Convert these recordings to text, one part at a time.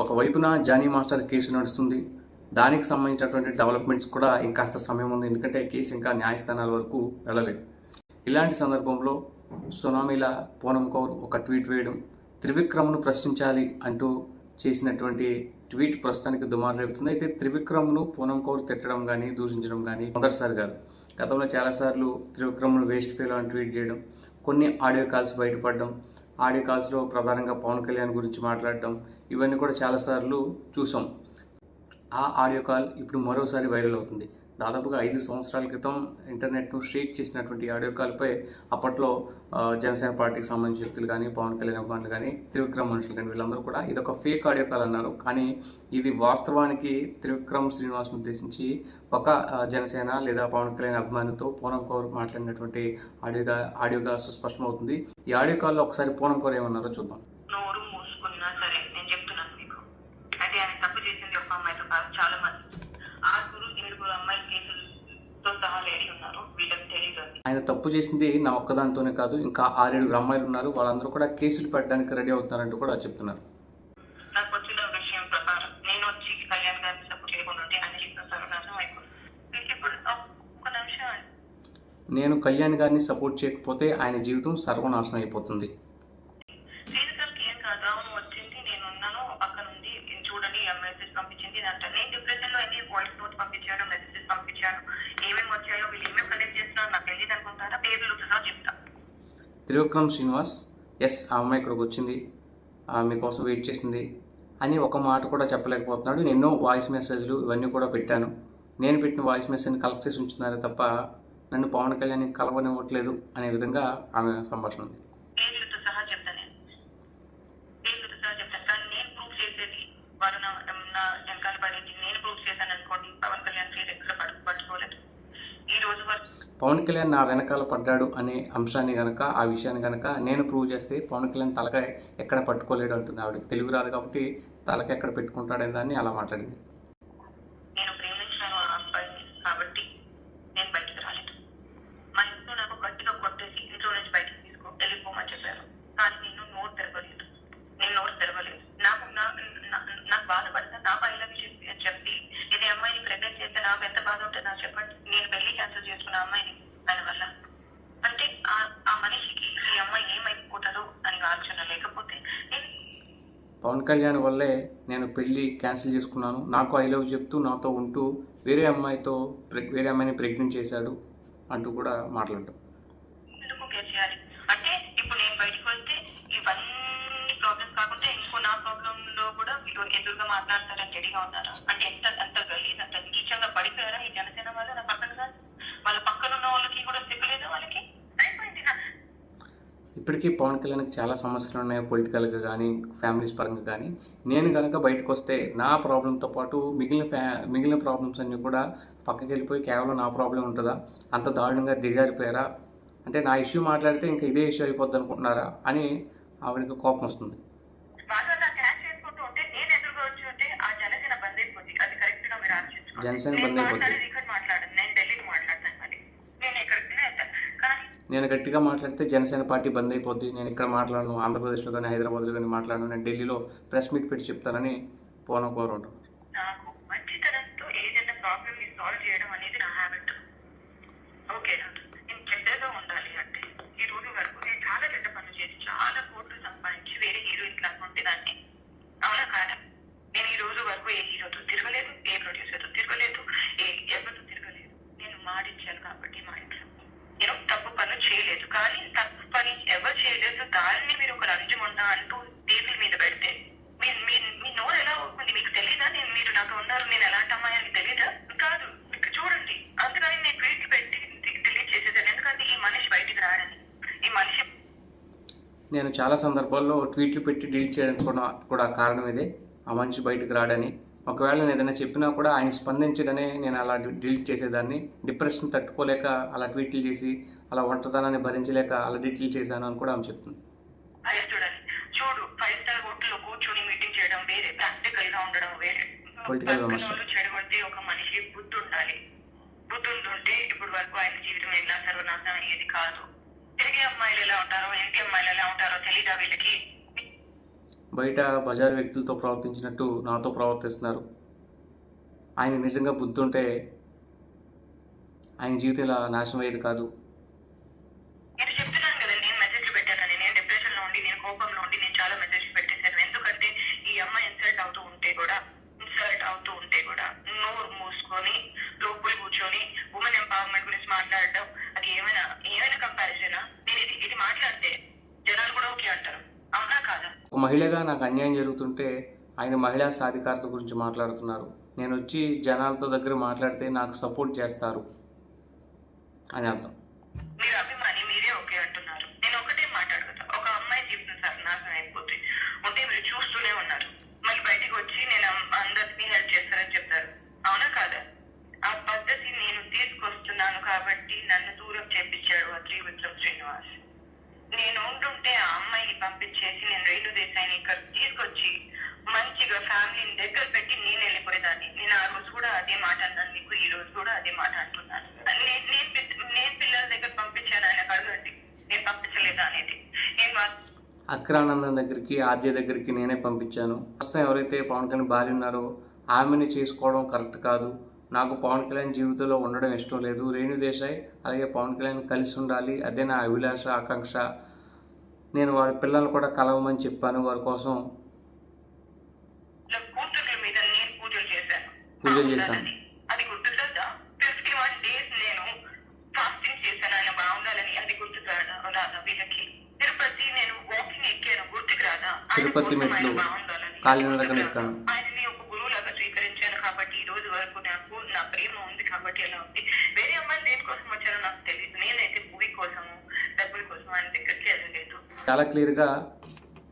ఒకవైపున Johnny master case నడుస్తుంది. దానికి సంబంధించినటువంటి డెవలప్మెంట్స్ కూడా ఇంకాస్త సమయం ఉంది. ఎందుకంటే కేసు ఇంకా న్యాయస్థానాల వరకు వెళ్ళలేదు. ఇలాంటి సందర్భంలో సునామీల పూనం కౌర్ ఒక ట్వీట్ వేయడం త్రివిక్రమ్ను ప్రశ్నించాలి అంటూ చేసినటువంటి ట్వీట్ ప్రస్తుతానికి దుమారు రేపుతుంది. అయితే త్రివిక్రమ్ను పూనం కౌర్ తిట్టడం కానీ దూషించడం కానీ మొదటిసారి కాదు గతంలో చాలాసార్లు త్రివిక్రమ్ను వేస్ట్ ఫెయిల్ అని ట్వీట్ చేయడం కొన్ని ఆడియో కాల్స్ బయటపడడం ఆడియో కాల్స్లో ప్రధానంగా పవన్ కళ్యాణ్ గురించి మాట్లాడడం ఇవన్నీ కూడా చాలాసార్లు చూసాం. ఆ ఆడియో కాల్ ఇప్పుడు మరోసారి వైరల్ అవుతుంది. దాదాపుగా ఐదు సంవత్సరాల క్రితం ఇంటర్నెట్ను షేక్ చేసినటువంటి ఆడియో కాల్పై అప్పట్లో జనసేన పార్టీకి సంబంధించిన వ్యక్తులు కానీ పవన్ కళ్యాణ్ అభిమానులు కానీ త్రివిక్రమ్ మనుషులు కానీ వీళ్ళందరూ కూడా ఇదొక ఫేక్ ఆడియో కాల్ అన్నారు. కానీ ఇది వాస్తవానికి త్రివిక్రమ్ శ్రీనివాస్ను ఉద్దేశించి ఒక జనసేన లేదా పవన్ కళ్యాణ్ అభిమానితో పూనం కౌర్ మాట్లాడినటువంటి ఆడియోగా ఆడియోగా సుస్పష్టమవుతుంది. ఈ ఆడియో కాల్లో ఒకసారి పూనం కౌర్ ఏమన్నారో చూద్దాం నోరు మూసుకున్నా సరే నేను చెప్తున్నాను మీకు అంటే ఆయన తప్పు చేసింది ఒక అమ్మాయితో కాదు చాలా మంది ఆరుగురు ఏడుగురు అమ్మాయిల కేసులతో సహా లేడీ ఉన్నారు వీళ్ళకి తెలియదు అది ఆయన తప్పు చేసింది నా ఒక్కదానితోనే కాదు ఇంకా ఆరేడుగురు అమ్మాయిలు ఉన్నారు వాళ్ళందరూ కూడా కేసులు పెట్టడానికి రెడీ అవుతున్నారంటూ కూడా చెప్తున్నారు. నేను కళ్యాణ్ గారిని సపోర్ట్ చేయకపోతే ఆయన జీవితం సర్వనాశనం అయిపోతుంది శ్రీనికర్కి ఏం కాదు అవును వచ్చింది నేను ఉన్నాను పక్కన ఉంది ఇది చూడండి ఆ మెసేజ్ పంపించింది ఇది అంటారు నేను డిప్రెషన్లో ఎన్ని వాయిస్ నోట్ పంపించాను మెసేజెస్ పంపించాను ఏమేమి వచ్చాయో వీళ్ళు ఏమేమి కలెక్ట్ చేస్తున్నారో నాకు తెలియదు అనుకుంటారా పేర్లు సహా చెప్తా త్రివిక్రమ్ శ్రీనివాస్ ఎస్ ఆ అమ్మాయి ఇక్కడికి వచ్చింది. ఆ, మీకోసం వెయిట్ చేసింది అని ఒక మాట కూడా చెప్పలేకపోతున్నాడు. ఎన్నో వాయిస్ మెసేజ్లు ఇవన్నీ కూడా పెట్టాను. నేను పెట్టిన వాయిస్ మెసేజ్ని కలెక్ట్ చేసి ఉంచుతున్నారే తప్ప నన్ను పవన్ కళ్యాణ్ కలవనివ్వట్లేదు అనే విధంగా ఆమె సంభాషణ ఉంది పేర్లతో సహా చెప్తాను నేను పేర్లతో సహా చెప్తాను కానీ నేను ప్రూఫ్ చేసేది వారు నా నా వెనకాల పడేది నేను ప్రూఫ్ చేశాను అనుకోండి పవన్ కళ్యాణ్ పేరు ఎక్కడ పట్టు పట్టుకోలేదు ఈ రోజు వరకు పవన్ కళ్యాణ్ నా వెనకాల పడ్డాడు అనే అంశాన్ని గనక ఆ విషయాన్ని గనక నేను ప్రూవ్ చేస్తే పవన్ కళ్యాణ్ తలక ఎక్కడ పట్టుకోలేడు అంటుంది ఆవిడకి తెలుగు రాదు కాబట్టి తలక ఎక్కడ పెట్టుకుంటాడని దాన్ని అలా మాట్లాడింది నేను ప్రేమించాను ఆ అబ్బాయిని కాబట్టి నేను బయటకు రాలేదు మా ఇంట్లో నాకు గట్టిగా కొట్టేసి ఇంట్లో నుంచి బయటకు తీసుకో వెళ్ళిపోమని చెప్పారు కానీ నేను నోరు తెరవలేదు నేను నోరు తెరవలేదు నాకు నా నా- నాకు బాధపడతా నా పైన చెప్పి చెప్పి ఇది అమ్మాయిని ప్రెగ్నెంట్ చేస్తే నాకు ఎంత బాధ ఉంటుంది నాకు చెప్పండి నేను పెళ్ళి క్యాన్సిల్ చేసుకున్న అమ్మాయిని దాని వల్ల అంటే ఆ ఆ మనిషికి ఈ అమ్మాయి ఏమైపోతుందో అని ఆలోచన లేకపోతే నేను పవన్ కళ్యాణ్ వల్లే నేను పెళ్ళి క్యాన్సిల్ చేసుకున్నాను. నాకు ఐ లవ్ చెప్తూ నాతో ఉంటూ వేరే అమ్మాయితో వేరే అమ్మాయిని ప్రెగ్నెంట్ చేశాడు అంటూ కూడా మాట్లాడటం. అంటే ఇప్పుడు నేను బయటకు వస్తే ఇవన్నీ ప్రాబ్లమ్స్ కాకుండా ఇంకో నా ప్రాబ్లమ్లో కూడా మీరు ఎదురుగా మాట్లాడతారని రెడీగా ఉన్నారా? అంటే ఎంత అంత గలీజ్ అంత నీచంగా పడిపోయారా ఈ జనసేన వాళ్ళు? నాకు పక్కన కాదు వాళ్ళ పక్కన ఉన్న వాళ్ళకి కూడా సిగ్గులేదా వాళ్ళకి అయిపోయింది నా ఇప్పటికీ పవన్ కళ్యాణ్కి చాలా సమస్యలు ఉన్నాయి పొలిటికల్గా కానీ ఫ్యామిలీస్ పరంగా కానీ నేను కనుక బయటకు వస్తే నా ప్రాబ్లంతో పాటు మిగిలిన ఫ్యా మిగిలిన ప్రాబ్లమ్స్ అన్నీ కూడా పక్కకి వెళ్ళిపోయి కేవలం నా ప్రాబ్లం ఉంటుందా? అంత దారుణంగా దిగజారిపోయారా? అంటే నా ఇష్యూ మాట్లాడితే ఇంకా ఇదే ఇష్యూ అయిపోద్ది అనుకుంటున్నారా? అని ఆవిడకి కోపం వస్తుంది. వాళ్ళు అలా క్యాష్ చేసుకుంటూ ఉంటే నేను ఎదురుగా వచ్చి ఉంటే ఆ జనసేన బంద్ అయిపోద్ది అది కరెక్ట్గా మీరు ఆలోచించుకోండి జనసేన నేను బంద్ అయిపోద్ది. మాట్లాడేది ఇక్కడ మాట్లాడను నేను ఢిల్లీకి మాట్లాడతాను మరి నేను ఎక్కడికి వెళ్తాను కానీ నేను గట్టిగా మాట్లాడితే జనసేన పార్టీ బంద్ అయిపోద్ది. నేను ఇక్కడ మాట్లాడను ఆంధ్రప్రదేశ్లో కానీ హైదరాబాద్లో కానీ మాట్లాడను. నేను ఢిల్లీలో ప్రెస్ మీట్ పెట్టి చెప్తానని పూనం కోరు ఉంటాను నాకు మంచితనంతో ఏదైనా ప్రాబ్లమ్ని సాల్వ్ చేయడం అనేది నా హ్యాబిట్ ఓకే నేను చెడ్డగా ఉండాలి అంటే ఈ రోజు వరకు నేను చాలా చెడ్డ పనులు చేసి చాలా కోట్లు సంపాదించి వేరే హీరోయిన్ లాగా ఉండేదాన్ని అవునా కాదా నేను ఈ రోజు వరకు ఏ హీరోతో తిరగలేదు ఏ ప్రొడ్యూసర్తో తిరగలేదు ఏ ఎవరితో తిరగలేదు నేను మాటించాను కాబట్టి మా ఇంట్లో నేను తప్పు పనులు చేయలేదు కానీ తప్పు పని ఎవరు చేయలేదు దానిని మీరు ఒక లంచం ఉన్నా అంటూ టేబుల్ మీద పెడితే మీ మీ మీ నోరు ఎలా అవుతుంది మీకు తెలీదా నేను మీరు నాతో ఉన్నారు నేను ఎలాంటి అమ్మాయి అని తెలీదా కాదు మీకు చూడండి అందుకని నేను ట్వీట్ పెట్టి డిలీట్ చేసేదాన్ని ఎందుకంటే ఈ మనిషి బయటికి రాడని ఈ మనిషి నేను చాలా సందర్భాల్లో ట్వీట్లు పెట్టి డిలీట్ చేయడానికి కూడా కూడా కారణం ఇదే. ఆ మనిషి బయటకు రాడని. ఒకవేళ నేను ఏదైనా చెప్పినా కూడా ఆయన స్పందించడనే నేను అలా డిలీట్ చేసేదాన్ని. డిప్రెషన్ తట్టుకోలేక అలా ట్వీట్లు చేసి అలా ఒంటరితనాన్ని భరించలేక అలా డిలీట్ చేశాను అని కూడా ఆమె చెప్తుంది. చూడు ఫైవ్ స్టార్ హోటల్లో కూర్చొని మీటింగ్ చేయడం వేరే. ప్రాక్టికల్గా ఉండడం వేరే. Political విమర్శ. పక్కనోళ్ళు చెడగొడితే ఒక మనిషి బుద్ధి ఉండాలి. బుద్ధి ఇప్పుడు వరకు ఆయన జీవితం ఎలా సర్వనాశనం అయ్యేది కాదు. అమ్మాయిలు ఎలా ఉంటారో ఇంటి అమ్మాయిలు ఎలా ఉంటారో తెలీదా వీళ్ళకి? బయట బజారు వ్యక్తులతో ప్రవర్తించినట్టు నాతో ప్రవర్తిస్తున్నారు. ఆయన నిజంగా బుద్ధి ఉంటే ఆయన జీవితం ఇలా నాశనం అయ్యేది కాదు నేను చెప్తున్నాను కదా నేను మెసేజ్లు పెట్టానని నేను డిప్రెషన్లో ఉండి నేను కోపంలో ఉండి నేను చాలా మెసేజ్ పెట్టేశాను ఎందుకంటే ఈ అమ్మాయి ఇన్సల్ట్ అవుతూ ఉంటే కూడా ఇన్సల్ట్ అవుతూ ఉంటే కూడా నోరు మూసుకొని లోపల కూర్చొని ఉమెన్ ఎంపవర్మెంట్ గురించి మాట్లాడడం అది ఏమైనా ఏమైనా కంపారిజన్ నేను ఇది ఇది మాట్లాడితే జనాలు కూడా ఓకే అంటారు అవునా కాదా ఒక మహిళగా నాకు అన్యాయం జరుగుతుంటే ఆయన మహిళా సాధికారత గురించి మాట్లాడుతున్నారు. నేను వచ్చి జనాలతో దగ్గర మాట్లాడితే నాకు సపోర్ట్ చేస్తారు అని అర్థం మీరు అభిమాని మీరే ఓకే అంటున్నారు నేను ఒకటే మాట్లాడుతా ఒక అమ్మాయి జీవితం సర్వనాశనం అయిపోతే ఉంటే మీరు చూస్తూనే ఉన్నారు మళ్ళీ బయటికి వచ్చి నేను అమ్- అందరినీ హెల్ప్ చేస్తానని చెప్తారు అవునా కాదా ఆ పద్ధతి నేను తీసుకొస్తున్నాను కాబట్టి నన్ను దూరం చేపించాడు ఆ త్రివిక్రమ్ శ్రీనివాస్ నేను ఉంటుంటే ఆ అమ్మాయిని పంపించేసి నేను రైలు దేశాన్ని ఇక్కడ తీసుకొచ్చి మంచిగా ఫ్యామిలీని దగ్గర పెట్టి నేను వెళ్ళిపోయేదాన్ని నేను ఆ రోజు కూడా అదే మాట అన్నాను నీకు ఈ రోజు కూడా అదే మాట అంటున్నాను నేను నేను పిల్ల- నేను పిల్లల దగ్గర పంపించాను ఆయన అడగండి నేను పంపించలేదా అనేది నేను వా- అక్రానందం దగ్గరికి ఆద్య దగ్గరికి నేనే పంపించాను. ప్రస్తుతం ఎవరైతే పవన్ కళ్యాణ్ భార్య ఉన్నారో ఆమెని చేసుకోవడం కరెక్ట్ కాదు. నాకు పవన్ కళ్యాణ్ జీవితంలో ఉండడం ఇష్టం లేదు. రేణు దేశాయ్ అలాగే పవన్ కళ్యాణ్ కలిసి ఉండాలి. అదే నా అభిలాష ఆకాంక్ష. నేను వారి పిల్లలు కూడా కలవమని చెప్పాను. వారి కోసం పూజలు చేశాను పూజలు చేశాను. బాగుండాలని. అది గుర్తుతుందా ఫిఫ్టీ వన్ డేస్ నేను ఫాస్టింగ్ చేశాను ఆయన బాగుండాలని అది గుర్తురాదా రాదా వీళ్ళకి తిరుపతి నేను వాకింగ్ ఎక్కాను గుర్తుకు రాదా ఆయన తిరుపతి మెట్లు. కాలినడకన ఎక్కాను. ఆయనని ఒక గురువులాగా స్వీకరించాను కాబట్టి ఈ రోజు వరకు నాకు నా ప్రేమ ఉంది కాబట్టి ఎలా ఉంది. వేరే అమ్మాయిలు దేనికోసం వచ్చారో నాకు తెలియదు నేనైతే మూవీ కోసము డబ్బుల కోసం ఆయన దగ్గరికి వెళ్ళలేదు. చాలా క్లియర్గా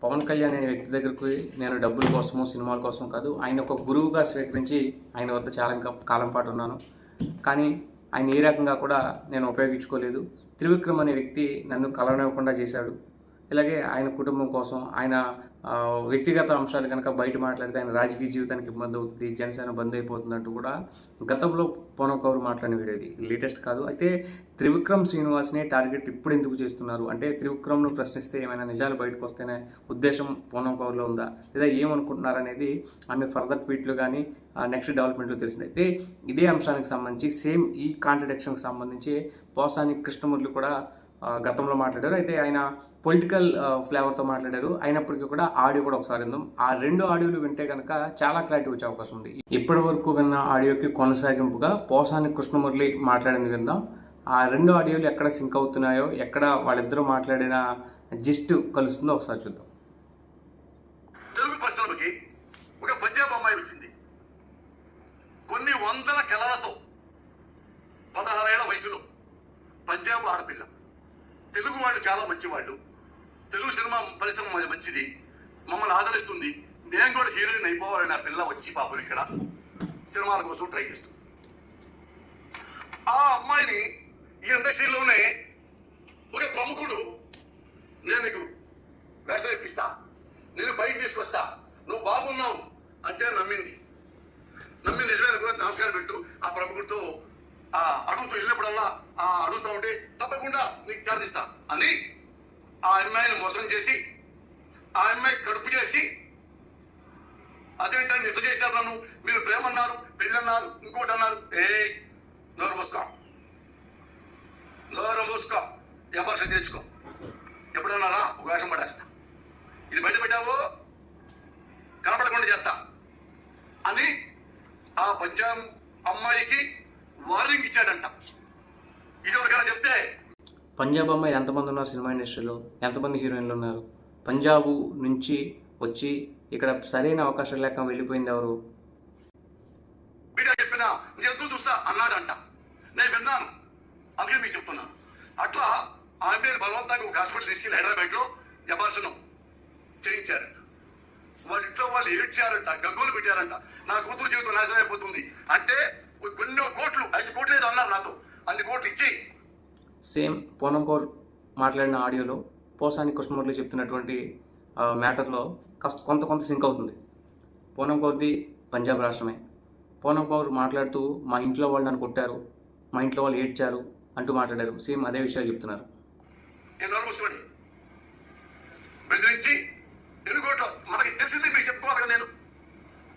పవన్ కళ్యాణ్ అనే వ్యక్తి దగ్గరికి నేను డబ్బుల కోసము సినిమాల కోసం కాదు ఆయన ఒక గురువుగా స్వీకరించి ఆయన వద్ద చాలా కాలం పాటు ఉన్నాను. కానీ ఆయన ఏ రకంగా కూడా నేను ఉపయోగించుకోలేదు. త్రివిక్రమ్ అనే వ్యక్తి నన్ను కలవనివ్వకుండా చేశాడు. ఇలాగే ఆయన కుటుంబం కోసం ఆయన వ్యక్తిగత అంశాలు కనుక బయట మాట్లాడితే ఆయన రాజకీయ జీవితానికి ఇబ్బంది అవుతుంది జనసేన బంద్ అయిపోతుందంటూ కూడా గతంలో పవన్ కౌర్ మాట్లాడిన వీడియో ఇది. లేటెస్ట్ కాదు. అయితే త్రివిక్రమ్ శ్రీనివాస్నే టార్గెట్ ఇప్పుడు ఎందుకు చేస్తున్నారు? అంటే త్రివిక్రమ్ను ప్రశ్నిస్తే ఏమైనా నిజాలు బయటకు వస్తేనే ఉద్దేశం పూనం కౌర్లో ఉందా? లేదా ఏమనుకుంటున్నారనేది ఆమె ఫర్దర్ ట్వీట్లు కానీ నెక్స్ట్ డెవలప్మెంట్లో తెలిసింది. అయితే ఇదే అంశానికి సంబంధించి సేమ్ ఈ కాంట్రడిక్షన్కి సంబంధించి పోసాని కృష్ణమూర్తి కూడా గతంలో మాట్లాడారు. అయితే ఆయన పొలిటికల్ ఫ్లేవర్తో మాట్లాడారు. అయినప్పటికీ కూడా ఆడియో కూడా ఒకసారి విందాం. ఆ రెండు ఆడియోలు వింటే కనుక చాలా క్లారిటీ వచ్చే అవకాశం ఉంది. ఇప్పటి వరకు విన్న ఆడియోకి కొనసాగింపుగా పోసాని కృష్ణమురళి మాట్లాడింది విందాం. ఆ రెండు ఆడియోలు ఎక్కడ సింక్ అవుతున్నాయో ఎక్కడ వాళ్ళిద్దరూ మాట్లాడిన జిస్ట్ కలుస్తుందో ఒకసారి చూద్దాం. తెలుగు పరిశ్రమకి ఒక పంజాబ్ అమ్మాయి వచ్చింది. కొన్ని వందల కళలతో పదహారేళ్ళ వయసులో పంజాబ్ ఆడపిల్ల. తెలుగు వాళ్ళు చాలా మంచివాళ్ళు. తెలుగు సినిమా పరిశ్రమ మంచిది. మమ్మల్ని ఆదరిస్తుంది. నేను కూడా హీరోయిన్ అయిపోవాలని నా పిల్ల వచ్చి పాపం ఇక్కడ. సినిమాల కోసం ట్రై చేస్తుంది. ఆ అమ్మాయిని ఈ ఇండస్ట్రీలోనే ఒక ప్రముఖుడు నేను నీకు వేషం ఇప్పిస్తా. నేను బయట తీసుకొస్తా. నువ్వు బాగున్నావు అంటే నమ్మింది. నమ్మి నిజమైన కూడా నమస్కారం పెట్టు. ఆ ప్రముఖుడితో ఆ అడుగుతూ వెళ్ళినప్పుడల్లా ఆ అడుగుతా ఉంటే తప్పకుండా నీకు చేరదిస్తా అని ఆ అమ్మాయిని మోసం చేసి ఆ అమ్మాయి కడుపు చేసి అదేంటని నిద్ర చేశారు నన్ను? మీరు ప్రేమ అన్నారు పెళ్ళి అన్నారు ఇంకోటి అన్నారు ఏ నోరు మూసుకో. నోరు మూసుకో. ఎవరు చేయించుకో ఎప్పుడన్నారా ఒక వేషం పడేస్తా ఇది బయట పెట్టావు కనపడకుండా చేస్తా అని ఆ పంజాబ్ అమ్మాయికి వార్నింగ్ ఇచ్చాడంట ఇది ఎవరికైనా చెప్తే పంజాబ్ అమ్మాయిలు ఎంతమంది ఉన్నారు సినిమా ఇండస్ట్రీలో? ఎంతమంది హీరోయిన్లు ఉన్నారు? పంజాబు నుంచి వచ్చి ఇక్కడ సరైన అవకాశం లేక వెళ్ళిపోయింది ఎవరు? మీడియా చెప్పినా నేను ఎంతో చూస్తా అన్నాడంట. నేను విన్నాను. అందుకే మీకు చెప్తున్నాను అట్లా ఆమె బలవంతంగా ఒక హాస్పిటల్ తీసుకెళ్ళి హైదరాబాద్లో ఎబార్సనం చేయించారంట. వాళ్ళ ఇంట్లో వాళ్ళు ఏడ్చారంట గగ్గోలు పెట్టారంట. నా కూతురు జీవితం నాశనం అయిపోతుంది. అంటే కొన్ని కోట్లు ఐదు కోట్లు ఏదో అన్నారు నాతో. అన్ని కోట్లు ఇచ్చి సేమ్ పూనం కౌర్ మాట్లాడిన ఆడియోలో పోసాని కృష్ణమూర్తి చెప్తున్నటువంటి ఆ, మ్యాటర్లో కాస్త కొంత కొంత సింక్ అవుతుంది. పూనం కౌర్ది పంజాబ్ రాష్ట్రమే. పూనం కౌర్ మాట్లాడుతూ మా ఇంట్లో వాళ్ళు నన్ను కొట్టారు మా ఇంట్లో వాళ్ళు ఏడ్చారు అంటూ మాట్లాడారు. సేమ్ అదే విషయాలు చెప్తున్నారు. నేను బెదిరించి మనకి తెలిసింది మీకు చెప్పుకోవాలి నేను.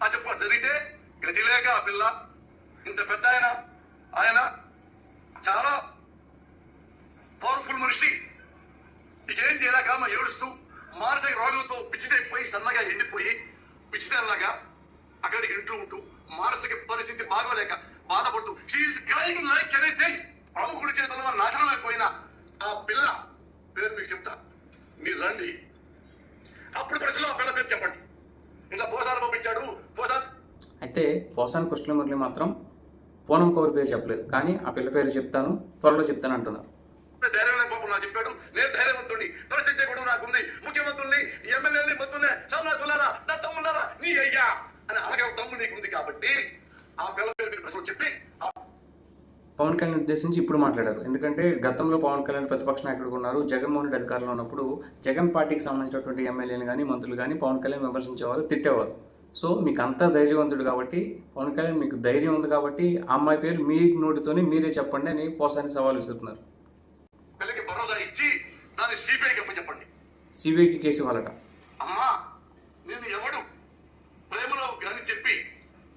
ఆ చెప్పుకోవాలి జరిగితే గతి లేక ఆ పిల్ల ఇంత పెద్ద ఆయన ఆయన చాలా పవర్ఫుల్ మనిషి. ఇకేం చేయలేక మా ఏడుస్తూ మానసిక రోగంతో పిచ్చిదైపోయి సన్నగా ఎండిపోయి పిచ్చిదల్లాగా అక్కడికి ఇంట్లో ఉంటూ మానసిక పరిస్థితి బాగోలేక బాధపడుతూ she is crying like anything ప్రముఖుడి చేతుల్లో నాశనం అయిపోయిన ఆ పిల్ల పేరు మీకు చెప్తా. మీరు రండి. అప్పుడు ప్రశ్నలో ఆ పిల్ల పేరు చెప్పండి. ఇట్లా పోసారు పంపించాడు పోసాన్. అయితే పోసాని కృష్ణమురళి మాత్రం పూనం కౌరి పేరు చెప్పలేదు. కానీ ఆ పిల్ల పేరు చెప్తాను త్వరలో చెప్తాను అంటున్నారు. ధైర్యం పాపం నాకు చెప్పాడు. నేను ధైర్యవంతుడిని పరిచయం కూడా నాకు ఉంది. ముఖ్యమంత్రుల్ని ఎమ్మెల్యేని మొత్తునే చూడారా నా తమ్మున్నారా? నీ అయ్యా. అని అలాగే తమ్ముడు నీకు ఉంది కాబట్టి ఆ పిల్ల పేరు మీరు ప్రశ్న చెప్పి పవన్ కళ్యాణ్ ఉద్దేశించి ఇప్పుడు మాట్లాడారు. ఎందుకంటే గతంలో పవన్ కళ్యాణ్ ప్రతిపక్ష నాయకుడుగా ఉన్నారు. జగన్మోహన్ రెడ్డి అధికారంలో ఉన్నప్పుడు జగన్ పార్టీకి సంబంధించినటువంటి ఎమ్మెల్యేలు కానీ మంత్రులు కానీ పవన్ కళ్యాణ్ విమర్శించేవారు తిట్టేవారు. సో మీకు అంత ధైర్యవంతుడు కాబట్టి పవన్ కళ్యాణ్ మీకు ధైర్యం ఉంది కాబట్టి అమ్మాయి పేరు మీ నోటితోనే మీరే చెప్పండి అని పోసాని సవాల్ విసురుతున్నారు. పిల్లకి భరోసా ఇచ్చి దాన్ని సిబిఐకి చెప్పండి సిబిఐకి కేసు ఇవ్వాలట. అమ్మా నిన్ను ఎవడు ప్రేమలో అని చెప్పి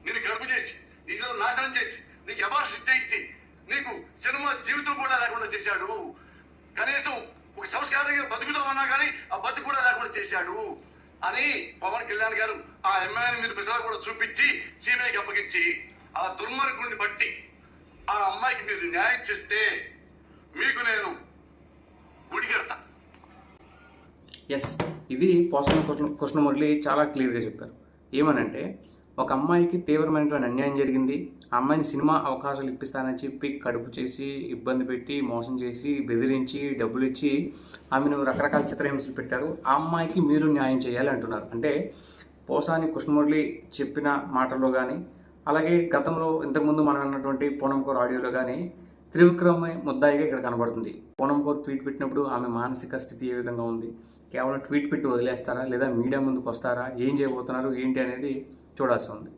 నిన్ను గర్భ చేసి నీ జీవితం నాశనం చేసి నీకు ఎవరు చేయించి నీకు సినిమా జీవితం కూడా లేకుండా చేశాడు. కనీసం ఒక సంస్కారంగా బతుకుదామన్నా కానీ ఆ బతుకు కూడా లేకుండా చేశాడు అని పవన్ కళ్యాణ్ గారు ఆ ఎమ్మెల్యేని మీరు ప్రజలు కూడా చూపించి సిబిఐకి అప్పగించి ఆ దుర్మార్గుడిని బట్టి ఆ అమ్మాయికి మీరు న్యాయం చేస్తే మీకు నేను ఉడిగెడతా ఎస్ ఇది పోసన కృష్ణ కృష్ణమురళి చాలా క్లియర్గా చెప్పారు. ఏమనంటే ఒక అమ్మాయికి తీవ్రమైనటువంటి అన్యాయం జరిగింది. ఆ అమ్మాయిని సినిమా అవకాశాలు ఇప్పిస్తానని చెప్పి కడుపు చేసి ఇబ్బంది పెట్టి మోసం చేసి బెదిరించి డబ్బులు ఇచ్చి ఆమెను రకరకాల చిత్రహింసలు పెట్టారు. ఆ అమ్మాయికి మీరు న్యాయం చేయాలి అంటున్నారు. అంటే పోసాని కృష్ణమురళి చెప్పిన మాటల్లో కానీ అలాగే గతంలో ఇంతకుముందు మనం అన్నటువంటి పూనంకోర్ ఆడియోలో కానీ త్రివిక్రమ ముద్దాయిగా ఇక్కడ కనబడుతుంది. పూనంకోర్ ట్వీట్ పెట్టినప్పుడు ఆమె మానసిక స్థితి ఏ విధంగా ఉంది? కేవలం ట్వీట్ పెట్టి వదిలేస్తారా? లేదా మీడియా ముందుకు వస్తారా ఏం చేయబోతున్నారు? ఏంటి అనేది చూడాల్సి ఉంది.